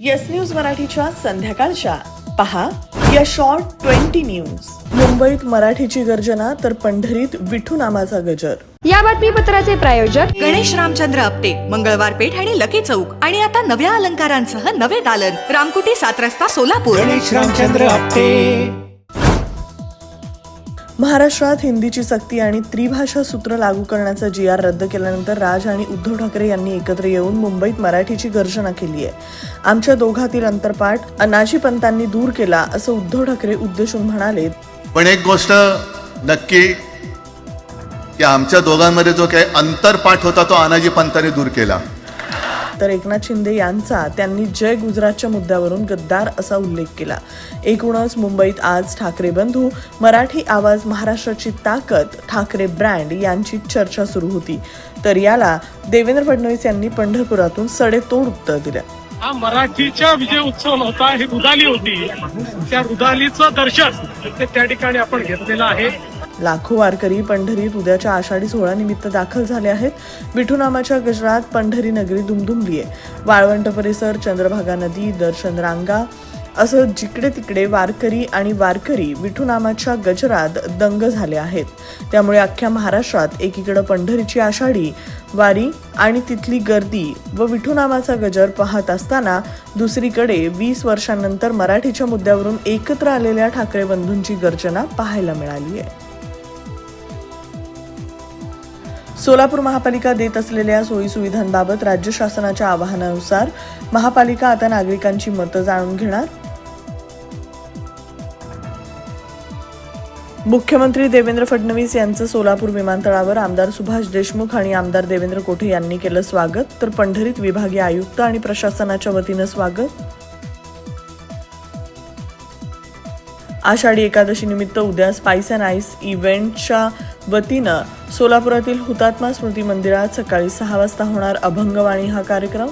Yes news मराठीच्या संध्याकाळच्या. पहा या शॉर्ट ट्वेंटी न्यूज मुंबईत मराठीची गर्जना तर पंढरीत विठू नामाचा गजर. या बातमीपत्राचे प्रायोजक गणेश रामचंद्र आपटे मंगळवार पेठ आणि लकी चौक. आणि आता नव्या अलंकारांसह नवे दालन. रामकुटी सात रस्ता सोलापूर. गणेश रामचंद्र आपटे. महाराष्ट्रात हिंदीची सक्ती आणि त्रिभाषा सूत्र लागू करण्याचा जी आर रद्द केल्यानंतर राज आणि उद्धव ठाकरे यांनी एकत्र येऊन मुंबईत मराठीची गर्जना केली आहे. आमच्या दोघातील अंतरपाठ अनाजी पंतांनी दूर केला असं उद्धव ठाकरे उद्देशून म्हणाले. पण एक गोष्ट नक्की की आमच्या दोघांमध्ये जो काही अंतरपाठ होता तो अनाजी पंतांनी दूर केला. तर एकनाथ शिंदे यांचा त्यांनी जय गुजरातच्या मुद्द्यावरून गद्दार असा उल्लेख केला. एकूणच मुंबईत आज ठाकरे बंधू मराठी आवाज महाराष्ट्राची ताकद ठाकरे ब्रँड यांची चर्चा सुरू होती. तर याला देवेंद्र फडणवीस यांनी पंढरपुरातून सडेतोड उत्तर दिलं. हा मराठीचा विजय उत्सव नव्हता ही रुदाली होती. त्या रुदालीचं दर्शन ते त्या ठिकाणी आपण घेतलेलं आहे. लाखो वारकरी पंढरीत उद्याच्या आषाढी सोहळ्यानिमित्त दाखल झाले आहेत. विठुनामाच्या गजरात पंढरी नगरी दुमदुमली आहे वाळवंट परिसर चंद्रभागा नदी दर्शन रांगा असं जिकडे तिकडे वारकरी आणि वारकरी विठुनामाच्या गजरात दंग झाले आहेत. त्यामुळे अख्ख्या महाराष्ट्रात एकीकडे पंढरीची आषाढी वारी आणि तिथली गर्दी व विठुनामाचा गजर पाहत असताना दुसरीकडे वीस वर्षांनंतर मराठीच्या मुद्द्यावरून एकत्र आलेल्या ठाकरे बंधूंची गर्जना पाहायला मिळाली आहे सोलापूर महापालिका देत असलेल्या सोयीसुविधांबाबत राज्य शासनाच्या आवाहनानुसार महापालिका आता नागरिकांची मतं जाणून घेणार. मुख्यमंत्री देवेंद्र फडणवीस यांचं सोलापूर विमानतळावर आमदार सुभाष देशमुख आणि आमदार देवेंद्र कोठे यांनी केलं स्वागत तर पंढरीत विभागीय आयुक्त आणि प्रशासनाच्या वतीनं स्वागत. आषाढी एकादशी निमित्त उद्या स्पाइस अँड आईस इव्हेंटच्या वतीनं सोलापुरातील हुतात्मा स्मृती मंदिरात सकाळी सहा वाजता होणार अभंगवाणी हा कार्यक्रम.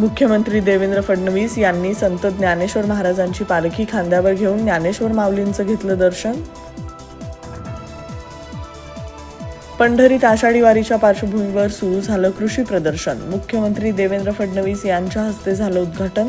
मुख्यमंत्री देवेंद्र फडणवीस यांनी संत ज्ञानेश्वर महाराजांची पालखी खांद्यावर घेऊन ज्ञानेश्वर माऊलींचं घेतलं दर्शन. पंढरीत आषाढी वारीच्या पार्श्वभूमीवर सुरू झालं कृषी प्रदर्शन. मुख्यमंत्री देवेंद्र फडणवीस यांच्या हस्ते झालं उद्घाटन.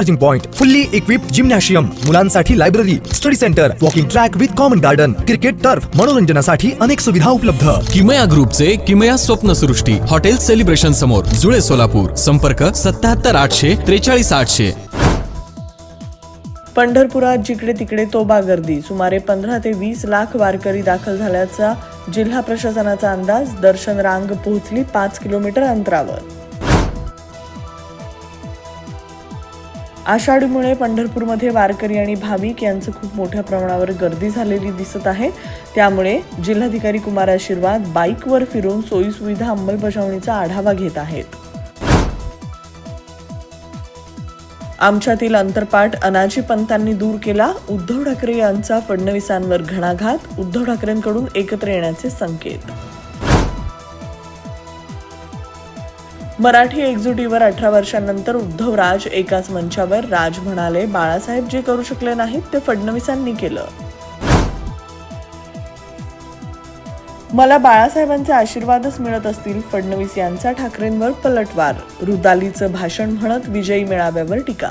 charging point fully equip gymnasium मुलांसाठी library study centre walking track with common garden cricket turf मनोरंजनासाठी अनेक सुविधा उपलब्ध. किमया ग्रुपचे किमया स्वप्नसृष्टी हॉटेल सेलिब्रेशन समोर जुळे सोलापूर संपर्क सत्याहत्तर आठशे त्रेचाळीस आठशे. पंढरपुरात जिकडे तिकडे तोबा गर्दी सुमारे पंधरा ते वीस लाख वारकरी दाखल झाल्याचा जिल्हा प्रशासनाचा अंदाज दर्शन रांग पोहोचली पाच किलोमीटर अंतरावर. आषाढीमुळे पंढरपूरमध्ये वारकरी आणि भाविक यांचं खूप मोठ्या प्रमाणावर गर्दी झालेली दिसत आहे. त्यामुळे जिल्हाधिकारी कुमार आशीर्वाद बाईकवर फिरून सोयीसुविधा अंमलबजावणीचा आढावा घेत आहेत. आमच्यातील अंतरपाठ अनाजी पंतांनी दूर केला. उद्धव ठाकरे यांचा फडणवीसांवर घणाघात. उद्धव ठाकरेंकडून एकत्र येण्याचे संकेत. मराठी एकजुटीवर अठरा वर्षांनंतर उद्धव राज एकाच मंचावर राज म्हणाले बाळासाहेब जे करू शकले नाहीत ते फडणवीसांनी केलं. मला बाळासाहेबांचे आशीर्वादच मिळत असतील फडणवीस यांचा ठाकरेंवर पलटवार रुदालीचं भाषण म्हणत विजयी मेळाव्यावर टीका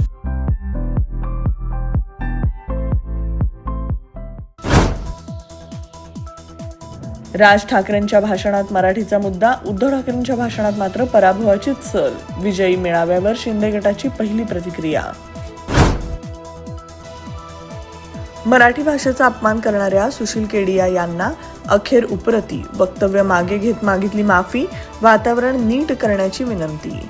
राज ठाकरेंच्या भाषणात मराठीचा मुद्दा उद्धव ठाकरेंच्या भाषणात मात्र पराभवाचीच चल. विजयी मेळाव्यावर शिंदे गटाची पहिली प्रतिक्रिया. मराठी भाषेचा अपमान करणाऱ्या सुशील केडिया यांना अखेर उपरती वक्तव्य मागे घेत मागितली माफी वातावरण नीट करण्याची विनंती.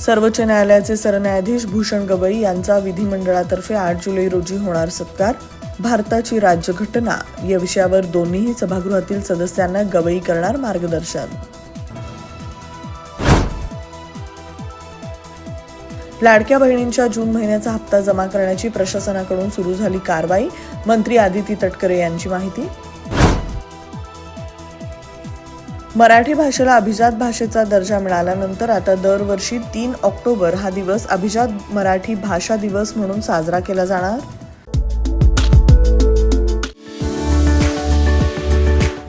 सर्वोच्च न्यायालयाचे सरन्यायाधीश भूषण गवई यांचा विधिमंडळातर्फे आठ जुलै रोजी होणार सत्कार. भारताची राज्यघटना. या विषयावर दोन्हीही सभागृहातील सदस्यांना गवई करणार मार्गदर्शन. लाडक्या बहिणींच्या जून महिन्याचा हप्ता जमा करण्याची प्रशासनाकडून सुरू झाली कारवाई. मंत्री आदिती तटकरे यांची माहिती. मराठी भाषेला अभिजात भाषेचा दर्जा मिळाल्यानंतर आता दरवर्षी तीन ऑक्टोबर हा दिवस अभिजात मराठी भाषा दिवस म्हणून साजरा केला जाणार.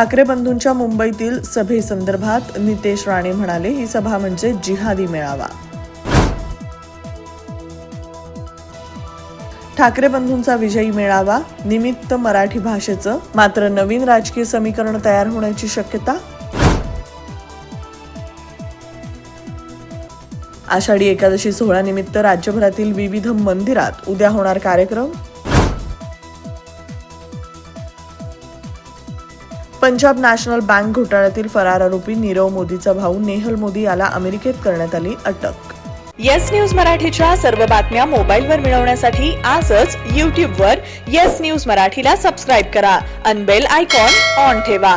ठाकरे बंधूंच्या मुंबईतील सभेसंदर्भात नितेश राणे म्हणाले ही सभा म्हणजे जिहादी मेळावा. ठाकरे बंधूंचा विजयी मेळावा निमित्त मराठी भाषेचं मात्र नवीन राजकीय समीकरण तयार होण्याची शक्यता? आषाढी एकादशी सोहळ्यानिमित्त राज्यभरातील विविध मंदिरात उद्या होणार कार्यक्रम? पंजाब नॅशनल बँक घोटाळ्यातील फरार आरोपी नीरव मोदीचा भाऊ नेहल मोदी याला अमेरिकेत करण्यात आली अटक. येस न्यूज मराठीच्या सर्व बातम्या मोबाईलवर मिळवण्यासाठी आजच यूट्यूबवर येस न्यूज मराठीला सबस्क्राईब करा. अनबेल आयकॉन ऑन ठेवा.